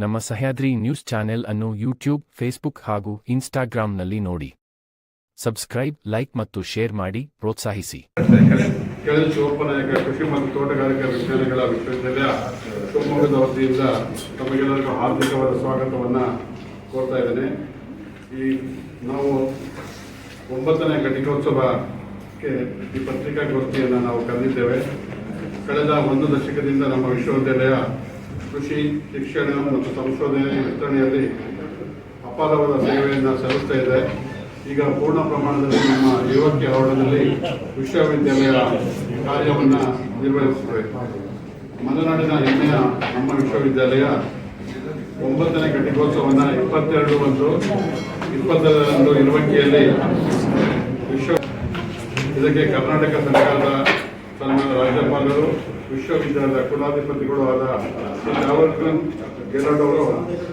ನಮ್ಮ Sahyadri news channel ಅನ್ನು YouTube, Facebook ಹಾಗೂ ಇನ್ಸ್ಟಾಗ್ರಾಂನಲ್ಲಿ ನೋಡಿ. ಸಬ್ಸ್ಕ್ರೈಬ್, ಲೈಕ್ ಮತ್ತು ಶೇರ್ ಮಾಡಿ, ಪ್ರೋತ್ಸಾಹಿಸಿ. ಕೆಳದಿ ಶಿವಪ್ಪನಾಯಕ ಕೃಷಿ ಮತ್ತು ತೋಟಗಾರಿಕಾ ವಿಜ್ಞಾನಗಳ ವಿಶ್ವವಿದ್ಯಾಲಯ ಶಿವಮೊಗ್ಗದ ವತಿಯಿಂದ ತಮಗೆಲ್ಲರಿಗೂ ಹಾರ್ದಿಕವಾದ ಸ್ವಾಗತವನ್ನು ಕೋರ್ತಾ ಇದ್ದೇನೆ. ಈ ನಾವು ಒಂಬತ್ತನೇ ಘಟಿಕೋತ್ಸವಕ್ಕೆ ಈ ಪತ್ರಿಕಾಗೋಷ್ಠಿಯನ್ನು ನಾವು ಕರೆದಿದ್ದೇವೆ. ಕಳೆದ ಒಂದು ದಶಕದಿಂದ ನಮ್ಮ ವಿಶ್ವವಿದ್ಯಾಲಯ ಕೃಷಿ ಶಿಕ್ಷಣ ಮತ್ತು ಸಂಶೋಧನೆ ವಿಸ್ತರಣೆಯಲ್ಲಿ ಅಪಾರವಾದ ಸೇವೆಯನ್ನು ಸಲ್ಲಿಸ್ತಾ ಇದೆ. ಈಗ ಪೂರ್ಣ ಪ್ರಮಾಣದಲ್ಲಿ ನಮ್ಮ ಯುವಕಿ ಆವರಣದಲ್ಲಿ ವಿಶ್ವವಿದ್ಯಾಲಯ ಕಾರ್ಯವನ್ನು ನಿರ್ವಹಿಸುತ್ತದೆ. ಮಲೆನಾಡಿನ ಹೆಮ್ಮೆಯ ನಮ್ಮ ವಿಶ್ವವಿದ್ಯಾಲಯ ಒಂಬತ್ತನೇ ಘಟಿಕೋತ್ಸವವನ್ನು ಇಪ್ಪತ್ತೆರಡು ಒಂದು ಇಪ್ಪತ್ತೆರಡರಂದು ಇರುವಿಕೆಯಲ್ಲಿ ವಿಶ್ವ ಇದಕ್ಕೆ ಕರ್ನಾಟಕ ಸರ್ಕಾರದ ಸನ್ಮಾನ ರಾಜ್ಯಪಾಲರು, ವಿಶ್ವವಿದ್ಯಾಲಯದ ಕುಲಾಧಿಪತಿಗಳು ಆದ ಜಾವರ್ಕರ್ ಗೆಹ್ಲೋಟ್ ಅವರು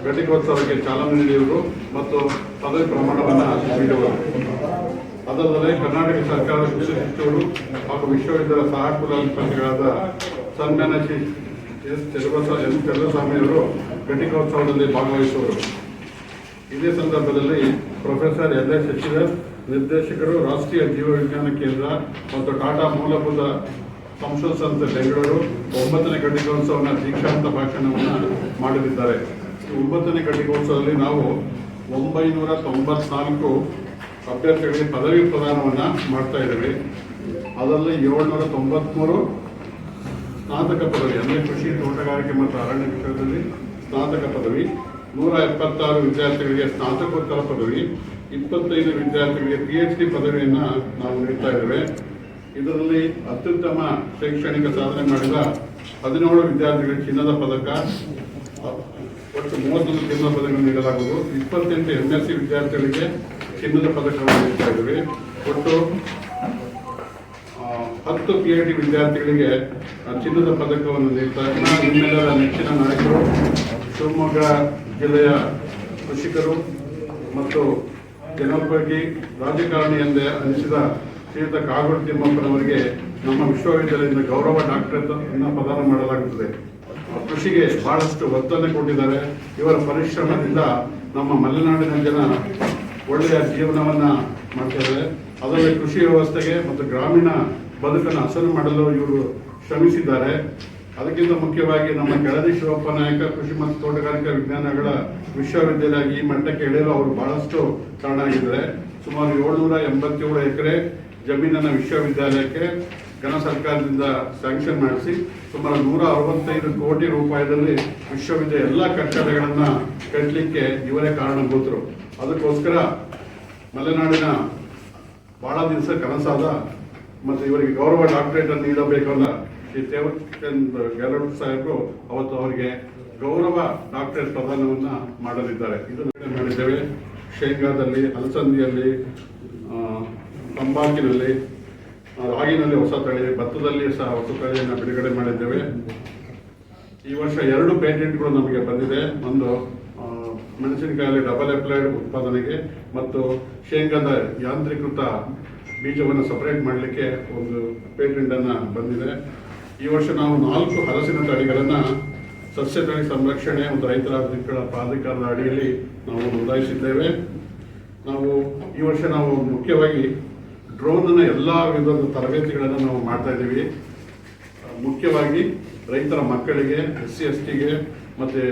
ಘಟಿಕೋತ್ಸವಕ್ಕೆ ಚಾಲನೆ ನೀಡಿದರು ಮತ್ತು ಪದವಿ ಪ್ರಮಾಣವನ್ನು ನೀಡುವರು ಅದಲ್ಲದೆ ಕರ್ನಾಟಕ ಸರ್ಕಾರದ ಕೃಷಿ ಸಚಿವರು ಹಾಗೂ ವಿಶ್ವವಿದ್ಯಾಲಯ ಸಹ ಕುಲಾಧಿಪತಿಗಳಾದ ಸನ್ಮಾನ ಶ್ರೀ ಎಸ್ ಚೆಲುವಸ ಎಂ ಚೆಲುವಸ್ವಾಮಿಯವರು ಘಟಿಕೋತ್ಸವದಲ್ಲಿ ಭಾಗವಹಿಸುವರು. ಇದೇ ಸಂದರ್ಭದಲ್ಲಿ ಪ್ರೊಫೆಸರ್ ಎಲ್ ಎಸ್ ಶಶಿಧರ್ ನಿರ್ದೇಶಕರು ರಾಷ್ಟ್ರೀಯ ಜೀವ ವಿಜ್ಞಾನ ಕೇಂದ್ರ ಮತ್ತು ಟಾಟಾ ಮೂಲಭೂತ ಸಂಸ್ಥೆ ಬೆಂಗಳೂರು ಒಂಬತ್ತನೇ ಘಟಿಕೋತ್ಸವನ ದೀಕ್ಷಾಂತ ಭಾಷಣವನ್ನು ಮಾಡಲಿದ್ದಾರೆ. ಒಂಬತ್ತನೇ ಘಟಿಕೋತ್ಸವದಲ್ಲಿ ನಾವು ಒಂಬೈನೂರ ತೊಂಬತ್ನಾಲ್ಕು ಅಭ್ಯರ್ಥಿಗಳಿಗೆ ಪದವಿ ಪ್ರದಾನವನ್ನು ಮಾಡ್ತಾ ಇದ್ದೇವೆ. ಅದರಲ್ಲಿ ಏಳ್ನೂರ ತೊಂಬತ್ಮೂರು ಸ್ನಾತಕ ಪದವಿ, ಅಂದರೆ ಕೃಷಿ, ತೋಟಗಾರಿಕೆ ಮತ್ತು ಅರಣ್ಯ ವಿಷಯದಲ್ಲಿ ಸ್ನಾತಕ ಪದವಿ, ನೂರ ಎಪ್ಪತ್ತಾರು ವಿದ್ಯಾರ್ಥಿಗಳಿಗೆ ಸ್ನಾತಕೋತ್ತರ ಪದವಿ, ಇಪ್ಪತ್ತೈದು ವಿದ್ಯಾರ್ಥಿಗಳಿಗೆ ಪಿ ಎಚ್ ಡಿ ಪದವಿಯನ್ನು ನಾವು ನೀಡ್ತಾ ಇದ್ದೇವೆ. ಇದರಲ್ಲಿ ಅತ್ಯುತ್ತಮ ಶೈಕ್ಷಣಿಕ ಸಾಧನೆ ಮಾಡಿದ ಹದಿನೇಳು ವಿದ್ಯಾರ್ಥಿಗಳಿಗೆ ಚಿನ್ನದ ಪದಕ, ಒಟ್ಟು ಮೂವತ್ತೊಂದು ಚಿನ್ನದ ಪದಕ ನೀಡಲಾಗುವುದು. ಇಪ್ಪತ್ತೆಂಟು ಎಂ ಎಸ್ ಸಿ ವಿದ್ಯಾರ್ಥಿಗಳಿಗೆ ಚಿನ್ನದ ಪದಕವನ್ನು ನೀಡ್ತಾ ಇದ್ದೀವಿ. ಒಟ್ಟು ಹತ್ತು ಪಿ ಎಚ್ ಡಿ ವಿದ್ಯಾರ್ಥಿಗಳಿಗೆ ಚಿನ್ನದ ಪದಕವನ್ನು ನೀಡ್ತಾ ನಿಮ್ಮೆಲ್ಲರ ನೆಚ್ಚಿನ ನಾಯಕರು, ಶಿವಮೊಗ್ಗ ಜಿಲ್ಲೆಯ ಕೃಷಿಕರು ಮತ್ತು ಜನೋಪಯೋಗಿ ರಾಜಕಾರಣಿ ಎಂದೇ ಅನಿಸಿದ ಶ್ರೀಯುತ ಕಾಗೋಡು ತಿಮ್ಮಪ್ಪನವರಿಗೆ ನಮ್ಮ ವಿಶ್ವವಿದ್ಯಾಲಯದಿಂದ ಗೌರವ ಡಾಕ್ಟರೇಟ್ ಅನ್ನು ಪ್ರದಾನ ಮಾಡಲಾಗುತ್ತದೆ. ಕೃಷಿಗೆ ಬಹಳಷ್ಟು ಒತ್ತನ್ನು ಕೊಟ್ಟಿದ್ದಾರೆ. ಇವರ ಪರಿಶ್ರಮದಿಂದ ನಮ್ಮ ಮಲೆನಾಡಿನ ಜನ ಒಳ್ಳೆಯ ಜೀವನವನ್ನ ಮಾಡ್ತಿದ್ದಾರೆ. ಅದರಲ್ಲಿ ಕೃಷಿ ವ್ಯವಸ್ಥೆಗೆ ಮತ್ತು ಗ್ರಾಮೀಣ ಬದುಕನ್ನು ಹಸನು ಮಾಡಲು ಇವರು ಶ್ರಮಿಸಿದ್ದಾರೆ. ಅದಕ್ಕಿಂತ ಮುಖ್ಯವಾಗಿ ನಮ್ಮ ಕೆಳದಿ ಶಿವಪ್ಪ ನಾಯಕ, ಕೃಷಿ ಮತ್ತು ತೋಟಗಾರಿಕಾ ವಿಜ್ಞಾನಗಳ ವಿಶ್ವವಿದ್ಯಾಲಯ ಈ ಮಟ್ಟಕ್ಕೆ ಇಳಿಯಲು ಅವರು ಬಹಳಷ್ಟು ಕಾರಣ ಆಗಿದ್ದಾರೆ. ಸುಮಾರು ಏಳ್ನೂರ ಎಂಬತ್ತೇಳು ಎಕರೆ ಜಮೀನನ್ನು ವಿಶ್ವವಿದ್ಯಾಲಯಕ್ಕೆ ಘನ ಸರ್ಕಾರದಿಂದ ಸ್ಯಾಂಕ್ಷನ್ ಮಾಡಿಸಿ ಸುಮಾರು ನೂರ ಅರವತ್ತೈದು ಕೋಟಿ ರೂಪಾಯಿದಲ್ಲಿ ವಿಶ್ವವಿದ್ಯಾಲಯ ಎಲ್ಲ ಕಟ್ಟಡಗಳನ್ನು ಕಟ್ಟಲಿಕ್ಕೆ ಇವರೇ ಕಾರಣಭೂತರು. ಅದಕ್ಕೋಸ್ಕರ ಮಲೆನಾಡಿನ ಬಹಳ ದಿವಸ ಕನಸಾದ ಮತ್ತು ಇವರಿಗೆ ಗೌರವ ಡಾಕ್ಟರೇಟ್ ಅನ್ನು ನೀಡಬೇಕಲ್ಲ ಶ್ರೀ ತೇವಚಂದ್ ಗೆಹ್ಲೋಟ್ ಸಾಹೇಬರು ಅವತ್ತು ಅವರಿಗೆ ಗೌರವ ಡಾಕ್ಟರೇಟ್ ಪ್ರದಾನವನ್ನು ಮಾಡಲಿದ್ದಾರೆ. ಇದನ್ನು ಮಾಡಿದ್ದೇವೆ. ಶೇಂಗಾದಲ್ಲಿ, ಅಲಸಂದಿಯಲ್ಲಿ ತಂಬಾಕಿನಲ್ಲಿ ರಾಗಿನಲ್ಲಿ ಹೊಸ ತಳಿ, ಭತ್ತದಲ್ಲಿ ಸಹ ಹೊಸ ತಳಿಯನ್ನು ಬಿಡುಗಡೆ ಮಾಡಿದ್ದೇವೆ. ಈ ವರ್ಷ ಎರಡು ಪೇಟೆಂಟ್ಗಳು ನಮಗೆ ಬಂದಿದೆ. ಒಂದು ಮೆಣಸಿನಕಾಯಲ್ಲಿ ಡಬಲ್ ಅಪ್ಲೈಡ್ ಉತ್ಪಾದನೆಗೆ ಮತ್ತು ಶೇಂಗಾದ ಯಾಂತ್ರೀಕೃತ ಬೀಜವನ್ನು ಸಪರೇಟ್ ಮಾಡಲಿಕ್ಕೆ ಒಂದು ಪೇಟೆಂಟನ್ನು ಬಂದಿದೆ. ಈ ವರ್ಷ ನಾವು ನಾಲ್ಕು ಹಲಸಿನ ತಳಿಗಳನ್ನು ಸಸ್ಯ ತಳಿ ಸಂರಕ್ಷಣೆ ಮತ್ತು ರೈತರ ಅಧಿಕಾರ ಪ್ರಾಧಿಕಾರದ ಅಡಿಯಲ್ಲಿ ನಾವು ನೋಂದಾಯಿಸಿದ್ದೇವೆ. ನಾವು ಈ ವರ್ಷ ನಾವು ಮುಖ್ಯವಾಗಿ ಡ್ರೋನ್ನ ಎಲ್ಲ ವಿಧದ ತರಬೇತಿಗಳನ್ನು ನಾವು ಮಾಡ್ತಾ ಇದ್ದೀವಿ ಮುಖ್ಯವಾಗಿ ರೈತರ ಮಕ್ಕಳಿಗೆ ಎಸ್ ಸಿ ಎಸ್ ಟಿಗೆ ಮತ್ತು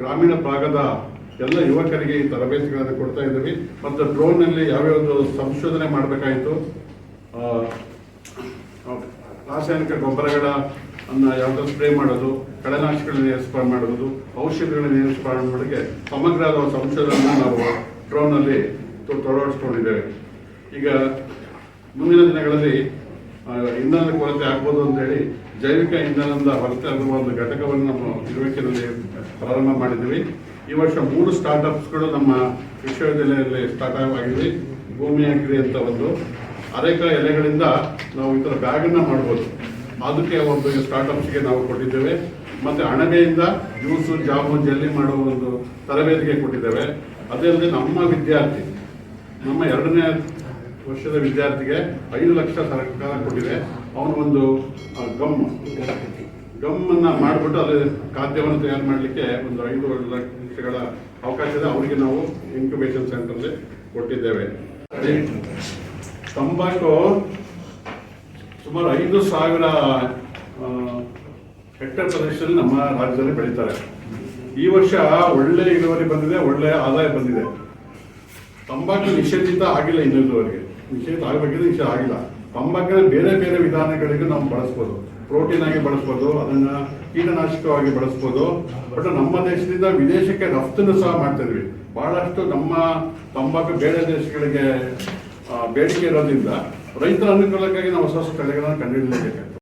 ಗ್ರಾಮೀಣ ಭಾಗದ ಎಲ್ಲ ಯುವಕರಿಗೆ ಈ ತರಬೇತಿಗಳನ್ನು ಕೊಡ್ತಾ ಇದ್ದೀವಿ ಮತ್ತು ಡ್ರೋನ್ನಲ್ಲಿ ಯಾವ್ಯಾವುದು ಸಂಶೋಧನೆ ಮಾಡಬೇಕಾಯಿತು ರಾಸಾಯನಿಕ ಗೊಬ್ಬರಗಳ, ಅನ್ನ ಯಾವ್ದು ಸ್ಪ್ರೇ ಮಾಡೋದು ಕಳೆನಾಶಕಗಳನ್ನ ಏರ್ಪಾಡು ಮಾಡೋದು, ಔಷಧಿಗಳನ್ನ ಏರ್ಪಾಡು ಮಾಡೋಕ್ಕೆ ಸಮಗ್ರವಾದ ಸಂಶೋಧನೆ ನಾವು ಡ್ರೋನಲ್ಲಿ ತೊಡಗಿಸ್ಕೊಂಡಿದ್ದೇವೆ. ಈಗ ಮುಂದಿನ ದಿನಗಳಲ್ಲಿ ಇಂಧನದ ಕೊರತೆ ಆಗ್ಬೋದು ಅಂತೇಳಿ ಜೈವಿಕ ಇಂಧನದ ಹೊರತರುವ ಒಂದು ಘಟಕವನ್ನು ನಾವು ಇರುವಿಕೆಯಲ್ಲಿ ಪ್ರಾರಂಭ ಮಾಡಿದ್ದೀವಿ. ಈ ವರ್ಷ ಮೂರು ಸ್ಟಾರ್ಟ್ಅಪ್ಸ್ಗಳು ನಮ್ಮ ವಿಶ್ವವಿದ್ಯಾಲಯದಲ್ಲಿ ಸ್ಟಾರ್ಟ್ ಆಗಿದೆ ಭೂಮಿ ಅಂಗಡಿ ಅಂತ ಒಂದು. ಅನೇಕ ಎಲೆಗಳಿಂದ ನಾವು ಈ ಥರ ಬ್ಯಾಗನ್ನು ಮಾಡ್ಬೋದು. ಅದಕ್ಕೆ ಒಂದು ಸ್ಟಾರ್ಟ್ಅಪ್ಸ್ಗೆ ನಾವು ಕೊಟ್ಟಿದ್ದೇವೆ. ಮತ್ತು ಅಣಬೆಯಿಂದ ಜ್ಯೂಸು, ಜಾಮು, ಜೆಲ್ಲಿ ಮಾಡುವ ಒಂದು ತರಬೇತಿಗೆ ಕೊಟ್ಟಿದ್ದೇವೆ. ಅದೇ ಅಲ್ಲದೆ ನಮ್ಮ ವಿದ್ಯಾರ್ಥಿ, ನಮ್ಮ ಎರಡನೇ ವರ್ಷದ ವಿದ್ಯಾರ್ಥಿಗೆ ಐದು ಲಕ್ಷ ಸರ್ಕಾರ ಕೊಟ್ಟಿದೆ. ಅವನು ಒಂದು ಗಮ್ ಗಮ್ಮನ್ನು ಮಾಡಿಬಿಟ್ಟು ಅಲ್ಲಿ ಖಾದ್ಯವನ್ನು ತಯಾರು ಮಾಡಲಿಕ್ಕೆ ಒಂದು ಐದು ಲಕ್ಷಗಳ ಅವಕಾಶ ಇದೆ. ಅವರಿಗೆ ನಾವು ಇನ್ಕ್ಯುಬೇಷನ್ ಸೆಂಟರ್ಲಿ ಕೊಟ್ಟಿದ್ದೇವೆ. ತಂಬಾಕು ಸುಮಾರು ಐದು ಸಾವಿರ ಹೆಕ್ಟೇರ್ ಪ್ರದೇಶದಲ್ಲಿ ನಮ್ಮ ರಾಜ್ಯದಲ್ಲಿ ಬೆಳೀತಾರೆ. ಈ ವರ್ಷ ಒಳ್ಳೆ ಇಳುವರಿ ಬಂದಿದೆ, ಒಳ್ಳೆ ಆದಾಯ ಬಂದಿದೆ. ತಂಬಾಕು ನಿಷೇಧಿತ ಆಗಿಲ್ಲ ಇನ್ನಿರುವವರೆಗೆ ನಿಷೇಧ ಆಗಬೇಕಿದ್ರೆ ವಿಷಯ ಆಗಿಲ್ಲ. ತಂಬಾಕಿನ ಬೇರೆ ಬೇರೆ ವಿಧಾನಗಳಿಗೆ ನಾವು ಬಳಸ್ಬೋದು. ಪ್ರೋಟೀನ್ ಆಗಿ ಬಳಸ್ಬೋದು, ಅದನ್ನ ಕೀಟನಾಶಕವಾಗಿ ಬಳಸ್ಬೋದು. ಬಟ್ ನಮ್ಮ ದೇಶದಿಂದ ವಿದೇಶಕ್ಕೆ ರಫ್ತನ್ನು ಸಹ ಮಾಡ್ತಿದ್ವಿ. ಬಹಳಷ್ಟು ನಮ್ಮ ತಂಬಾಕು ಬೇರೆ ದೇಶಗಳಿಗೆ ಬೇಡಿಕೆ ಇರೋದ್ರಿಂದ ರೈತರ ಅನುಕೂಲಕ್ಕಾಗಿ ನಾವು ಹೊಸ ಹೊಸ ತಳಿಗಳನ್ನು ಕಂಡುಹಿಡಲೇಬೇಕಾಗ್ತದೆ